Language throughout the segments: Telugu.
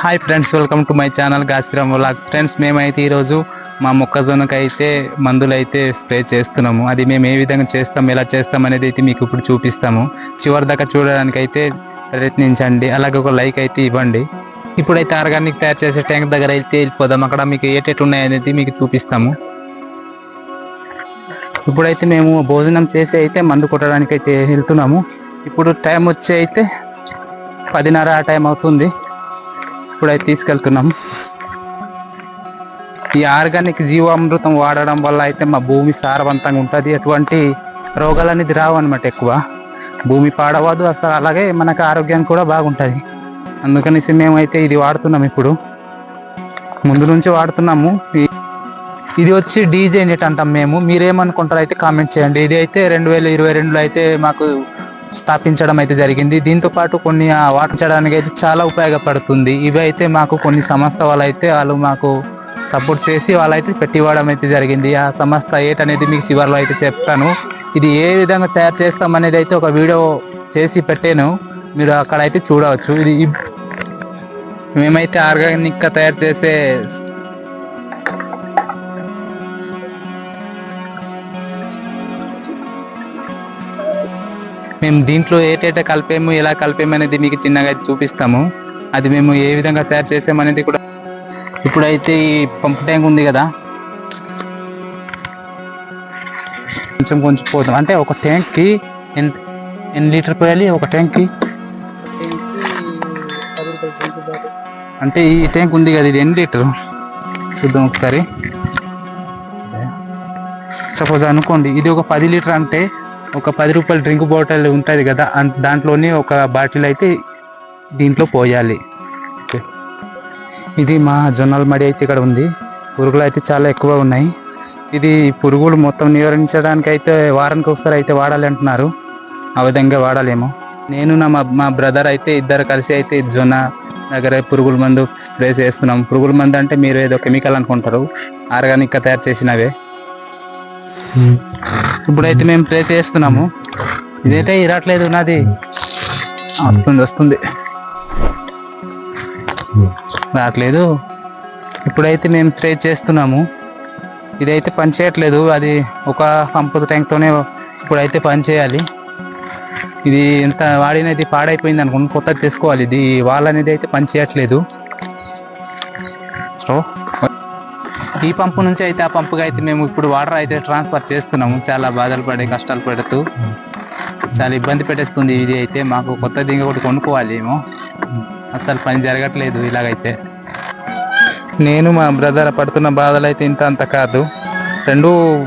Hi friends welcome to my channel Gasiram vlog friends మేమైతే ఈరోజు మా మొక్కజొన్నకు అయితే మందులు అయితే స్ప్రే చేస్తున్నాము. అది మేము ఏ విధంగా చేస్తాం ఎలా చేస్తాం అనేది అయితే మీకు ఇప్పుడు చూపిస్తాము. చివరి దాకా చూడడానికి అయితే ప్రయత్నించండి. అలాగే ఒక లైక్ అయితే ఇవ్వండి. ఇప్పుడైతే ఆర్గానిక్ తయారు చేసే ట్యాంక్ దగ్గర అయితే వెళ్ళిపోదాం. అక్కడ మీకు ఏటెట్ ఉన్నాయనేది మీకు చూపిస్తాము. ఇప్పుడైతే మేము భోజనం చేసి అయితే మందు కొట్టడానికి అయితే వెళ్తున్నాము. ఇప్పుడు టైం వచ్చి అయితే పదిన్నర ఆ టైం అవుతుంది. ఇప్పుడైతే తీసుకెళ్తున్నాం. ఈ ఆర్గానిక్ జీవామృతం వాడడం వల్ల అయితే మా భూమి సారవంతంగా ఉంటుంది. ఎటువంటి రోగాలు అనేది రావు అనమాట ఎక్కువ. భూమి పాడవదు అసలు అలాగే మనకు ఆరోగ్యం కూడా బాగుంటుంది. అందుకనేసి మేమైతే ఇది వాడుతున్నాం ఇప్పుడు. ముందు నుంచి వాడుతున్నాము. ఇది వచ్చి డీజే నెట్ అంటాం మేము. మీరేమనుకుంటారు అయితే కామెంట్ చేయండి. ఇది అయితే రెండు వేల ఇరవై రెండులో అయితే మాకు స్థాపించడం అయితే జరిగింది. దీంతో పాటు కొన్ని ఆ వాటించడానికి అయితే చాలా ఉపయోగపడుతుంది. ఇవి అయితే మాకు కొన్ని సంస్థ వాళ్ళు అయితే వాళ్ళు మాకు సపోర్ట్ చేసి వాళ్ళైతే పెట్టివ్వడం అయితే జరిగింది. ఆ సంస్థ ఏటనేది మీకు చివరిలో అయితే చెప్తాను. ఇది ఏ విధంగా తయారు చేస్తాం అనేది అయితే ఒక వీడియో చేసి పెట్టాను. మీరు అక్కడ అయితే చూడవచ్చు. ఇది మేమైతే ఆర్గానిక్గా తయారు చేసే మేము దీంట్లో ఏటేట కలిపేము ఎలా కలిపేము అనేది మీకు చిన్నగా అయితే చూపిస్తాము. అది మేము ఏ విధంగా తయారు చేసామనేది కూడా ఇప్పుడైతే ఈ పంపు ట్యాంక్ ఉంది కదా. కొంచెం కొంచెం పోతాం అంటే ఒక ట్యాంక్కి ఎంత ఎన్ని లీటర్ పోయాలి? ఒక ట్యాంక్కి? అంటే ఈ ట్యాంక్ ఉంది కదా ఇది ఎన్ని లీటర్? చూద్దాం ఒకసారి. సపోజ్ అనుకోండి ఇది ఒక పది లీటర్ అంటే ఒక పది రూపాయల డ్రింక్ బాటిల్ ఉంటుంది కదా దాంట్లోనే ఒక బాటిల్ అయితే దీంట్లో పోయాలి. ఓకే. ఇది మా జొన్నల మడి అయితే ఇక్కడ ఉంది. పురుగులు అయితే చాలా ఎక్కువ ఉన్నాయి. ఇది పురుగులు మొత్తం నివారించడానికి అయితే వారానికి ఒకసారి అయితే వాడాలి అంటున్నారు. ఆ విధంగా వాడాలేమో. నేను నా మా- మా బ్రదర్ అయితే ఇద్దరు కలిసి అయితే జొన్న దగ్గర పురుగుల మందు స్ప్రే చేస్తున్నాం. పురుగుల మందు అంటే మీరు ఏదో కెమికల్ అనుకుంటారు. ఆర్గానిక్గా తయారు చేసినవే. ఇప్పుడైతే మేము ప్రే చేస్తున్నాము. ఇదైతే ఇరట్లేదు నాది. వస్తుంది వస్తుంది. రావట్లేదు ఇప్పుడైతే మేము ట్రే చేస్తున్నాము. ఇదైతే పని చేయట్లేదు. అది ఒక పంపు ట్యాంక్తోనే ఇప్పుడైతే పని చేయాలి. ఇది ఎంత వాడినది పాడైపోయింది అనుకోండి కొత్తది తీసుకోవాలి ఇది వాళ్ళ అనేది అయితే పని చేయట్లేదు. సో ఈ పంపు నుంచి అయితే ఆ పంపుగా అయితే మేము ఇప్పుడు వాటర్ అయితే ట్రాన్స్ఫర్ చేస్తున్నాము. చాలా బాధలు పడే కష్టాలు పడుతూ చాలా ఇబ్బంది పెట్టేస్తుంది. ఇది అయితే మాకు కొత్త దింగ ఒకటి కొనుక్కోవాలి ఏమో. అసలు పని జరగట్లేదు ఇలాగైతే. నేను మా బ్రదర్ పడుతున్న బాధలు అయితే ఇంత అంత కాదు. రెండు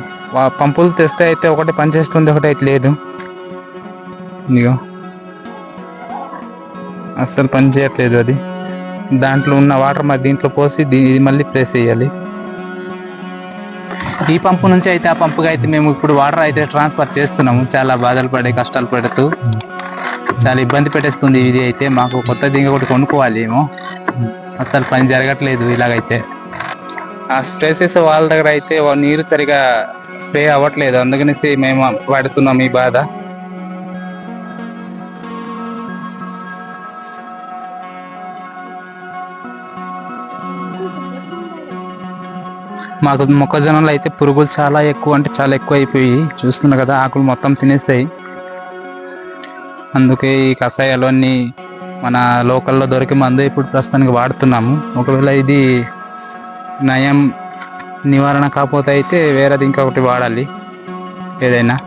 పంపులు తెస్తే అయితే ఒకటి పని చేస్తుంది ఒకటి అయితే లేదు. ఇదిగో. అస్సలు పని చేయట్లేదు అది. దాంట్లో ఉన్న వాటర్ మరి దీంట్లో పోసి దీ- ఇది మళ్ళీ ప్రెస్ చేయాలి. ఈ పంపు నుంచి అయితే ఆ పంపుగా అయితే మేము ఇప్పుడు వాటర్ అయితే ట్రాన్స్ఫర్ చేస్తున్నాము. చాలా బాధలు పడే కష్టాలు పడుతూ. చాలా ఇబ్బంది పెట్టేస్తుంది ఇది అయితే. మాకు కొత్త దింగ ఒకటి కొనుక్కోవాలి ఏమో. అసలు పని జరగట్లేదు ఇలాగైతే. ఆ స్ప్రేసెస్ వాళ్ళ దగ్గర అయితే నీరు సరిగా స్ప్రే అవ్వట్లేదు. అందుకనేసి మేము పడుతున్నాం ఈ బాధ. మాకు మొక్కజొన్నలు అయితే పురుగులు చాలా ఎక్కువ అంటే చాలా ఎక్కువ అయిపోయి చూస్తున్నా కదా ఆకులు మొత్తం తినేస్తాయి. అందుకే ఈ కషాయాలు మన లోకల్లో దొరికే మందు ఇప్పుడు ప్రస్తుతానికి వాడుతున్నాము. ఒకవేళ ఇది నయం నివారణ కాకపోతే అయితే వేరేది ఇంకొకటి వాడాలి. ఏదైనా